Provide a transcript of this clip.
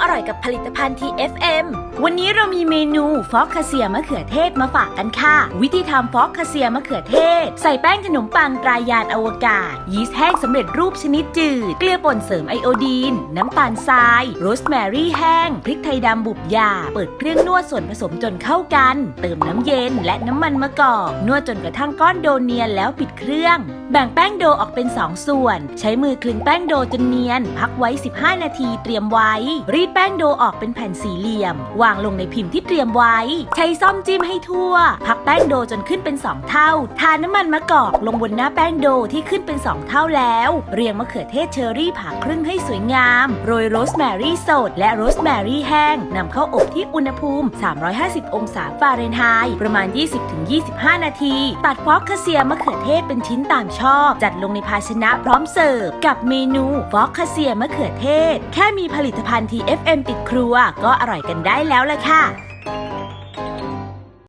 อร่อยกับผลิตภัณฑ์ TFM วันนี้เรามีเมนูฟอกคาเซียมะเขือเทศมาฝากกันค่ะ วิธีทำฟอกคาเซียมะเขือเทศ ใส่แป้งขนมปังตรายานอวกาศ ยีสต์แห้งสำเร็จรูปชนิดจืด เกลือป่นเสริมไอโอดีน น้ำตาลทราย โรสแมรี่แห้ง พริกไทยดำบุบยา เปิดเครื่องนวดส่วนผสมจนเข้ากัน เติมน้ำเย็นและน้ำมันมะกอกนวดจนกระทั่งก้อนโดเนียนแล้วปิดเครื่อง แบ่งแป้งโดออกเป็น 2 ส่วน ใช้มือคลึงแป้งโดจนเนียน พักไว้ 15 นาทีเตรียมไว้รีดแป้งโดออกเป็นแผ่นสี่เหลี่ยม วางลงในพิมพ์ที่เตรียมไว้ ใช้ซ่อมจิ้มให้ทั่ว พักแป้งโดจนขึ้นเป็น 2 เท่า ทาน้ำมันมะกอกลงบนหน้าแป้งโดที่ขึ้นเป็น 2 เท่าแล้ว เรียงมะเขือเทศเชอรี่ผ่าครึ่งให้สวยงาม โรยโรสแมรี่สดและโรสแมรี่แห้งนำเข้าอบที่อุณหภูมิ 350 องศาฟาเรนไฮต์ประมาณ 20-25 นาที ตัดฟอกคาเซียมะเขือเทศเป็นชิ้นตามชอบ จัดลงในภาชนะพร้อมเสิร์ฟกับเมนูฟอกคาเซียมะเขือเทศ แค่มีผลิตภัณฑ์ FM ติดครัวก็อร่อยกันได้แล้วละค่ะ